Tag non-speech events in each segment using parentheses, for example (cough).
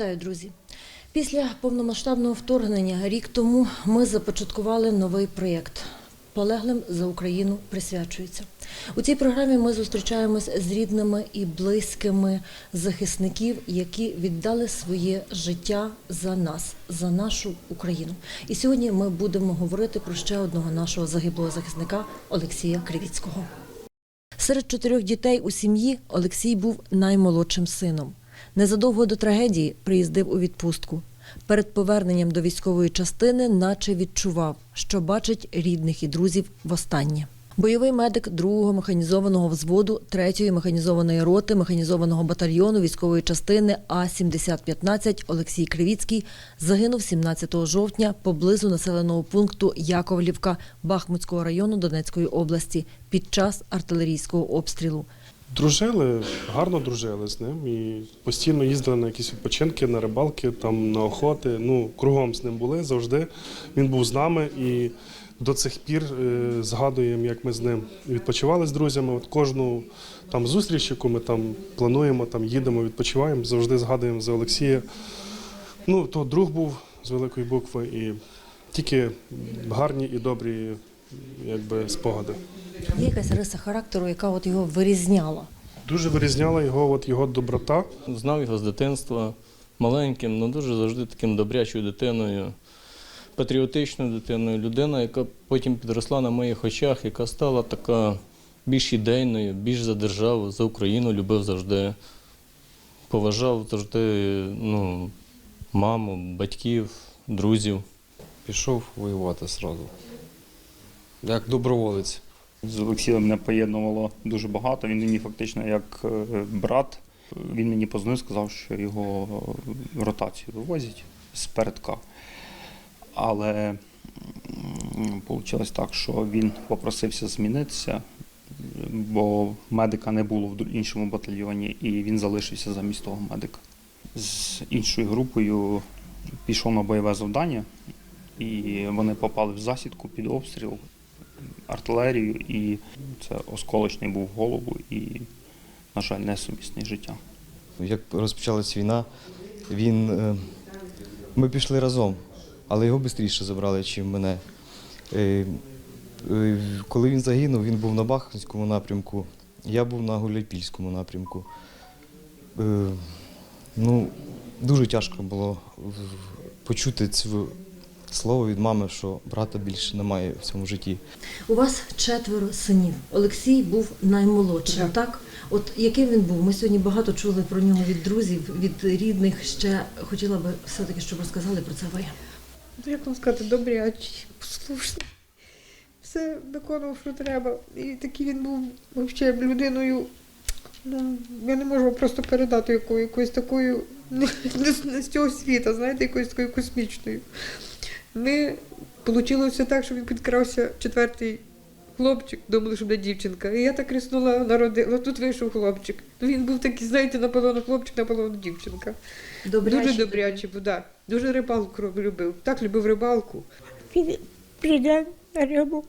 Вітаю, друзі! Після повномасштабного вторгнення рік тому ми започаткували новий проєкт. Полеглим за Україну присвячується. У цій програмі ми зустрічаємось з рідними і близькими захисників, які віддали своє життя за нас, за нашу Україну. І сьогодні ми будемо говорити про ще одного нашого загиблого захисника Олексія Кривіцького. Серед чотирьох дітей у сім'ї Олексій був наймолодшим сином. Незадовго до трагедії приїздив у відпустку. Перед поверненням до військової частини наче відчував, що бачить рідних і друзів востаннє. Бойовий медик 2-го механізованого взводу 3-ї механізованої роти механізованого батальйону військової частини А-7015 Олексій Кривіцький загинув 17 жовтня поблизу населеного пункту Яковлівка Бахмутського району Донецької області під час артилерійського обстрілу. Дружили, гарно дружили з ним і постійно їздили на якісь відпочинки, на рибалки, там на охоти. Ну, кругом з ним були завжди. Він був з нами і до цих пір е, згадуємо, як ми з ним відпочивали з друзями. От кожну там зустріч, яку ми там плануємо, там їдемо, відпочиваємо, завжди згадуємо за Олексія. Ну, то друг був з великої букви, і тільки гарні і добрі якби, спогади. Є якась риса характеру, яка от його вирізняла. Дуже вирізняла його, от його доброта. Знав його з дитинства маленьким, але дуже завжди таким добрячою дитиною, патріотичною дитиною, людина, яка потім підросла на моїх очах, яка стала така більш ідейною, більш за державу, за Україну любив завжди. Поважав завжди ну, маму, батьків, друзів. Пішов воювати одразу. Як доброволець. З Олексієм мене поєднувало дуже багато. Він мені фактично як е, брат. Він мені позвонив, сказав, що його е, ротацію вивозять з передка. Але вийшло так, що він попросився змінитися, бо медика не було в іншому батальйоні, і він залишився замість того медика. З іншою групою пішов на бойове завдання, і вони попали в засідку під обстріл артилерію, і це осколочний був голову і, на жаль, несумісний життя. Як розпочалась війна, він, е, ми пішли разом, але його швидше забрали, ніж мене. Е, е, Коли він загинув, він був на Бахмутському напрямку, я був на Гуляйпільському напрямку. Ну, дуже тяжко було почути це слово від мами, що брата більше немає в цьому житті. У вас четверо синів. Олексій був наймолодшим, так? От яким він був? Ми сьогодні багато чули про нього від друзів, від рідних. Ще хотіла би все-таки, щоб розказали про це ви. Ну, як вам сказати, добрячий, послушний. Все виконував, що треба. І такий він був взагалі людиною. Ну, я не можу просто передати якою, якоюсь такою не, не, не з цього світу, знаєте, якоюсь такою космічною. Ми вийшло так, що він підкрався четвертий хлопчик, думали, що буде дівчинка. І я так риснула, народила. Тут вийшов хлопчик. Ну він був такий, знаєте, наполовину хлопчик, наполовину дівчинка. Дуже добрячий був, да. Дуже рибалку любив. Так любив рибалку. Він прийде на рибу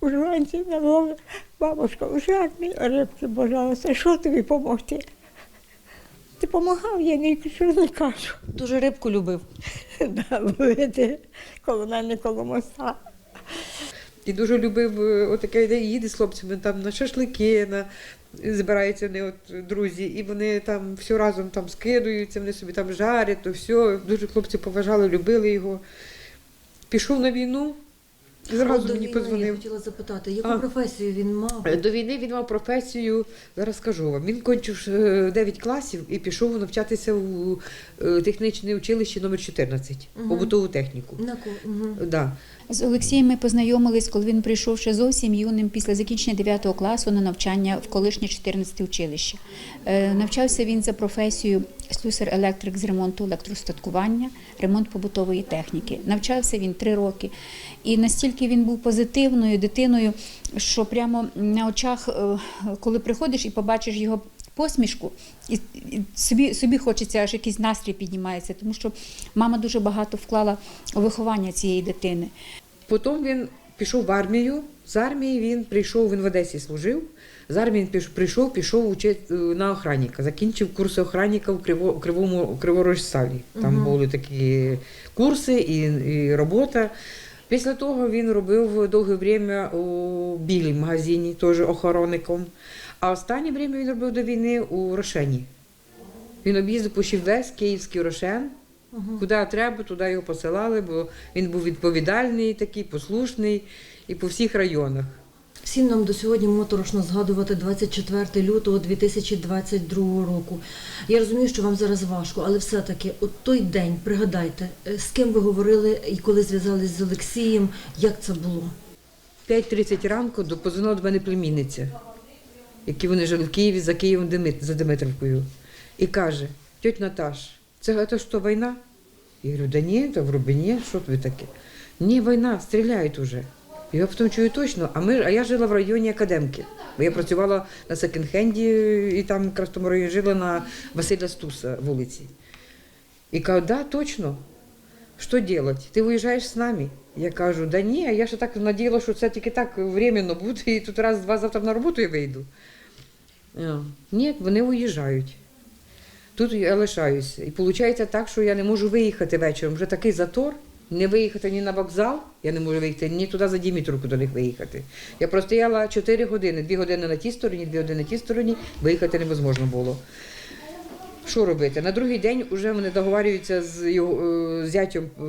вранці на лову. Бабушка, у армії рибки бажалася, що тобі допомогти? Ти допомагав, я нічого не кажу. Дуже рибку любив. (laughs) Да, Ловити коло мене, коло моста. І дуже любив е, отаке, де їде з хлопцями там на шашлики, на збираються вони от друзі, і вони там все разом там скидуються, вони собі там жарять, то все. Дуже хлопці поважали, любили його. Пішов на війну, зразу мені Я подзвонив. хотіла запитати, яку А. професію він мав? Е, До війни він мав професію, зараз скажу вам. Він кончив е, 9 класів і пішов навчатися у е, технічне училище номер 14 Мгм. побутову техніку. На ко- мгм. Да. З Олексієм ми познайомились, коли він прийшов ще зовсім юним після закінчення 9 класу на навчання в колишнє 14 училище. Е, Навчався він за професією слюсар-електрик з ремонту електростаткування, ремонт побутової техніки. Навчався він три роки. І настільки він був позитивною дитиною, що прямо на очах, е, коли приходиш і побачиш його посмішку, і, собі, собі хочеться аж якийсь настрій піднімається, тому що мама дуже багато вклала у виховання цієї дитини. Потім він пішов в армію З армії він прийшов, він в Одесі служив. З армії він прийшов, пішов учить е, на охранника. Закінчив курси охранника в Кривому Криворожсталі. Там Мгм. були такі курси і, і робота. Після того він робив довге время у білій магазині, теж охоронником. А останнє время він робив до війни у Рошені. Він об'їздив почти весь київський Рошен. Куди треба, туди його посилали, бо він був відповідальний, такий, послушний і по всіх районах. Всім нам до сьогодні моторошно згадувати 24 лютого 2022 року. Я розумію, що вам зараз важко, але все-таки от той день, пригадайте, е, з ким ви говорили і коли зв'язались з Олексієм, як це було? 5.30 ранку до- позвонила до мене племінниця, які вони жили в Києві за Києвом за Димитровкою. І каже: тьоть Наташ, це, це що, війна? Я говорю, да ні, то вроде ні, що ви таке? Ні, війна, стріляють уже. Я потім чую точно, а, ми, а я жила в районі Академки. Бо я працювала на секонд-хенді і там якраз в тому районі жила на Василя Стуса вулиці. І кажу, да, точно. Що делать? Ти виїжджаєш з нами? Я кажу, да ні, я ще так надіяла, що це тільки так временно буде, і тут раз-два завтра на роботу я вийду. Ні, вони уїжджають. Тут я лишаюся. І виходить так, що я не можу виїхати вечором. Вже такий затор, не виїхати ні на вокзал, я не можу виїхати, ні туди за Дімітровку до них виїхати. Я простояла 4 години, 2 години на тій стороні, 2 години на тій стороні, виїхати невозможно було. Що робити? На другий день вже вони договорюються з його е, зятем, е,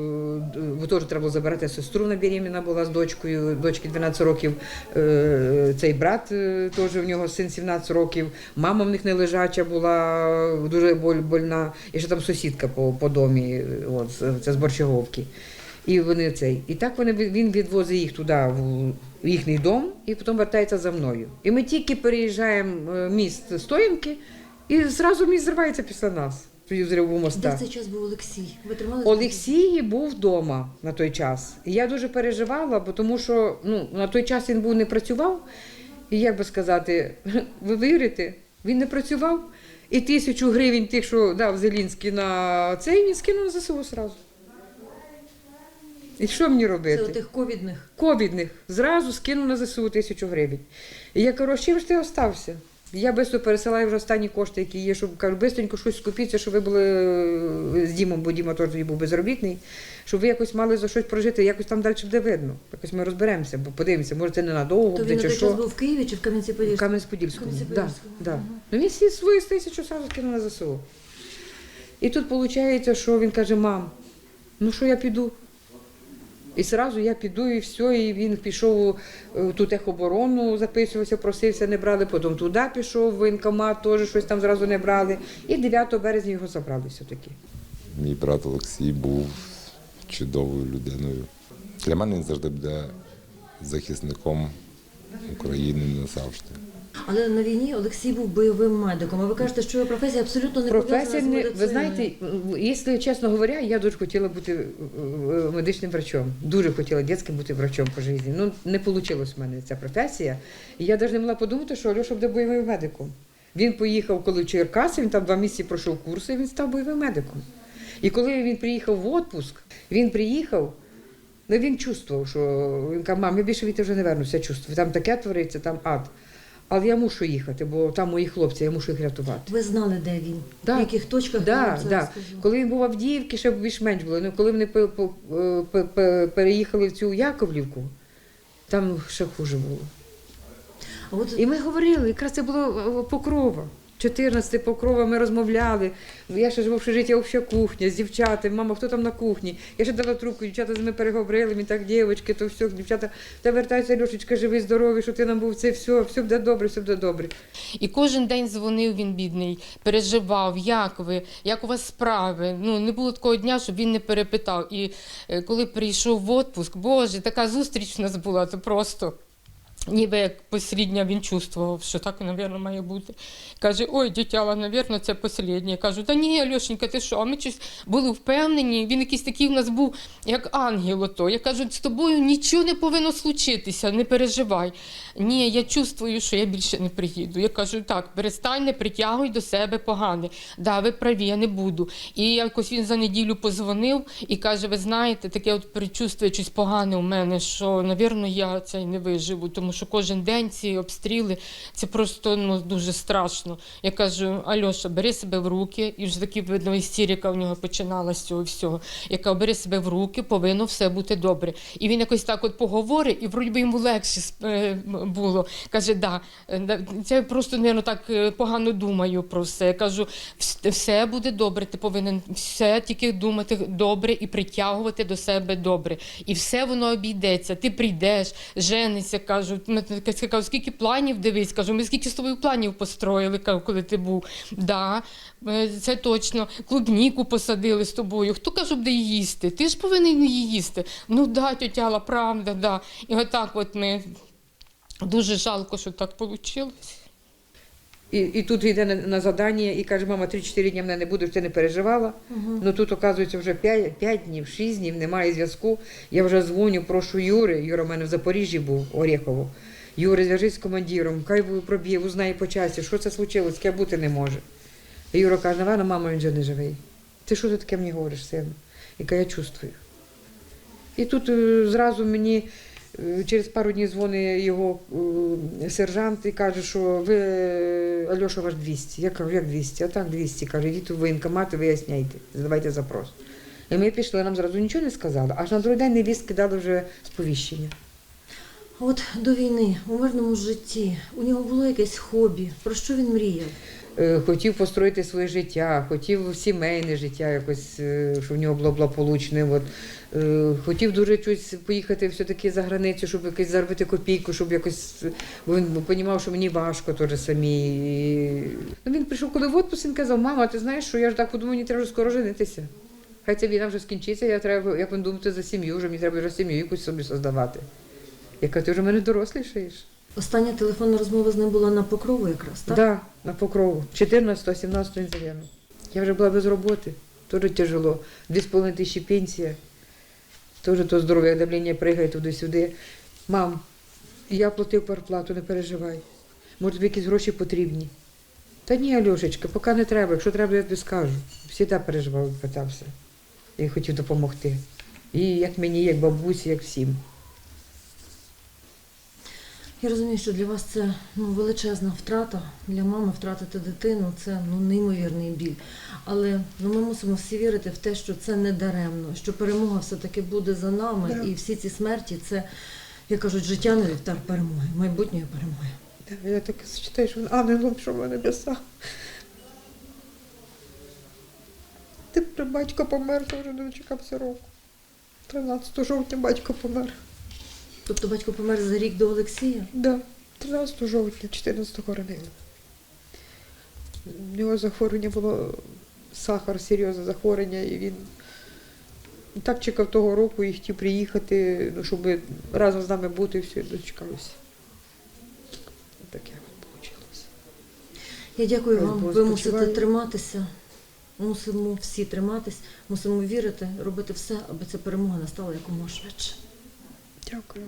бо теж треба було забирати сестру, вона беременна була з дочкою, дочки 12 років, е, цей брат теж в нього син 17 років, мама в них не лежача була, дуже больна, і ще там сусідка по, по домі, от, це з Борщаговки. І вони цей. І так вони, він відвозить їх туди, в їхній дом, і потім вертається за мною. І ми тільки переїжджаємо міст Стоянки, і зразу міст зривається після нас. Взриву Де моста. в цей час був Олексій? Ви тримали? Олексій був вдома на той час. І я дуже переживала, бо тому що ну, на той час він був не працював. І як би сказати, (laughs) ви вірите, він не працював. І тисячу гривень тих, що дав Зелінський на цей, він скинув на ЗСУ одразу. І що мені Це робити? отих ковідних. ковідних зразу скинув на ЗСУ тисячу гривень. І я кажу, чим ж ти остався? Я швидко пересилаю вже останні кошти, які є, щоб кажу, бистренько щось скупіться, щоб ви були е, з Дімом, бо Діма теж був безробітний, щоб ви якось мали за щось прожити, якось там далі буде видно. Якось ми розберемося, бо подивимося, може це ненадовго буде чи що. був в Києві чи в Кам'янці-Подільському? Кам'янець-Подільському. Да, да. ага. Ну він всі свої тисячу сразу скинув на ЗСУ. І тут виходить, що він каже, мам, ну що я піду? І одразу я піду, і все, і він пішов е, в ту техоборону, записувався, просився, не брали, потім туди пішов, воєнкомат, теж щось там зразу не брали. І 9 березня його забрали все-таки. Мій брат Олексій був чудовою людиною. Для мене він завжди буде захисником України назавжди. Але на війні Олексій був бойовим медиком. А ви кажете, що його професія абсолютно не Професія не ви знаєте, якщо чесно говоря, я дуже хотіла бути е, е, медичним врачом. Дуже хотіла дитським бути врачом по житті. Ну не вийшло в мене ця професія. І я навіть не могла подумати, що Альоша буде бойовим медиком. Він поїхав, коли в Черкаси, він там два місяці пройшов курси, і він став бойовим медиком. І коли він приїхав в відпуск, він приїхав. Ну він чувствував, що він каже, мам, я більше від вже не вернуся, чувствую. Там таке твориться, там ад. Але я мушу їхати, бо там мої хлопці, я мушу їх рятувати. Ви знали, де він? Да. В яких точках Да, це да. Коли він був в Авдіївці, ще більш-менш було. Ну, коли вони переїхали в цю Яковлівку, там ще хуже було. А от І ми говорили, якраз це було покрова. 14 покрова, ми розмовляли. Я ще ж в общежитті обща кухня з дівчатами. Мама, хто там на кухні? Я ще дала трубку, дівчата з ними переговорили, ми так, дівчатки, то все, дівчата, та вертайся, Льошечка, живий, здоровий, що ти нам був, це все, все буде добре, все буде добре. І кожен день дзвонив він, бідний, переживав, як ви, як у вас справи. Ну, не було такого дня, щоб він не перепитав. І е, коли прийшов в відпуск, Боже, така зустріч у нас була, це просто. Ніби як послідня він чувствував, що так, мабуть, має бути. Каже, ой, дитяла, мабуть, це посліднє. Кажу, та ні, Альошенька, ти що? А ми щось були впевнені, він якийсь такий в нас був, як ангел ото. Я кажу, з тобою нічого не повинно случитися, не переживай. Ні, я чувствую, що я більше не приїду. Я кажу, так, перестань, не притягуй до себе погане. Да, ви праві, я не буду. І якось він за неділю позвонив і каже: ви знаєте, таке от перечувствує щось погане у мене, що, навірно, я це не виживу, тому що кожен день ці обстріли це просто ну, дуже страшно. Я кажу, Альоша, бери себе в руки, і вже таки видно, істерика в нього починалася з цього всього. Я кажу, бери себе в руки, повинно все бути добре. І він якось так от поговорить, і вроді би йому легше е, було. Каже, да, е, це просто не так е, погано думаю про все. Я кажу, все буде добре, ти повинен все тільки думати добре і притягувати до себе добре. І все воно обійдеться. Ти прийдеш, женишся, кажу. Кажу, скільки планів дивись, кажу, ми скільки з тобою планів построїли, коли ти був. Да, е, це точно. Клубніку посадили з тобою. Хто каже, буде її їсти? Ти ж повинен її їсти. Ну да, тетяла, правда, да. І отак от ми дуже жалко, що так вийшло. І, і тут йде на, на задання і каже, мама, 3-4 дні мене не буде, ти не переживала. Ну тут, оказується, вже 5, 5 днів, 6 днів, немає зв'язку. Я вже дзвоню, прошу Юри. Юра в мене в Запоріжжі був, Орєхово. Юра, зв'яжись з командиром, хай проб'є, узнає по часі, що це случилось, таке бути не може. І Юра каже, напевно, мама, він вже не живий. Ти що ти таке мені говориш, сину? Яка я чувствую. І тут е, зразу мені через пару днів дзвонить його е, сержант і каже, що ви е, Альоша ваш 200. Я кажу, як 200? А так 200. Каже, йдіть у воєнкомат і виясняйте, задавайте запрос. І ми пішли, нам зразу нічого не сказали. Аж на другий день невістки дали вже сповіщення. От до війни у мирному житті у нього було якесь хобі. Про що він мріяв? Е, Хотів построїти своє життя, хотів сімейне життя, якось, е, щоб в нього було благополучне. Е, Хотів дуже щось поїхати все-таки за границю, щоб якось заробити копійку, щоб якось. Бо він розумів, що мені важко теж самі. Ну, він прийшов, коли в отпуск, він казав, мама, ти знаєш, що я ж так подумав, мені треба скоро женитися. Хай ця війна вже скінчиться, я треба, як він думати за сім'ю, вже мені треба вже сім'ю якусь собі создавати. Я кажу, ти вже мене дорослішаєш. Остання телефонна розмова з ним була на покрову якраз, так? Так, да, на покрову. 14 17 він. Я вже була без роботи, теж тяжело. Дві з половиною тисячі пенсія. Теж то здоров'я, давлення пригає туди-сюди. Мам, я платив переплату, не переживай. Може, тобі якісь гроші потрібні. Та ні, Альошечка, поки не треба. Якщо треба, я тобі скажу. Всі так переживав, питався. І хотів допомогти. І як мені, як бабусі, як всім. Я розумію, що для вас це ну, величезна втрата. Для мами втратити дитину це ну, неймовірний біль. Але ну, ми мусимо всі вірити в те, що це не даремно, що перемога все-таки буде за нами, Да. і всі ці смерті це, як кажуть, життя не вівтар перемоги, майбутньої перемоги. Я так читаю, що ангелом, що в небесах. Тепер батько помер, то вже не дочекався року. 13 жовтня батько помер. Тобто батько помер за рік до Олексія. Да, 13 жовтня, 14 ранили. У нього захворювання було сахар, серйозне захворювання, і він так чекав того року і хотів приїхати, ну, щоб разом з нами бути, і все, і дочекалися. Таке от вийшло. Я дякую вам. Ви мусите триматися. Мусимо всі триматись, мусимо вірити, робити все, аби ця перемога настала якомога швидше. Дякую.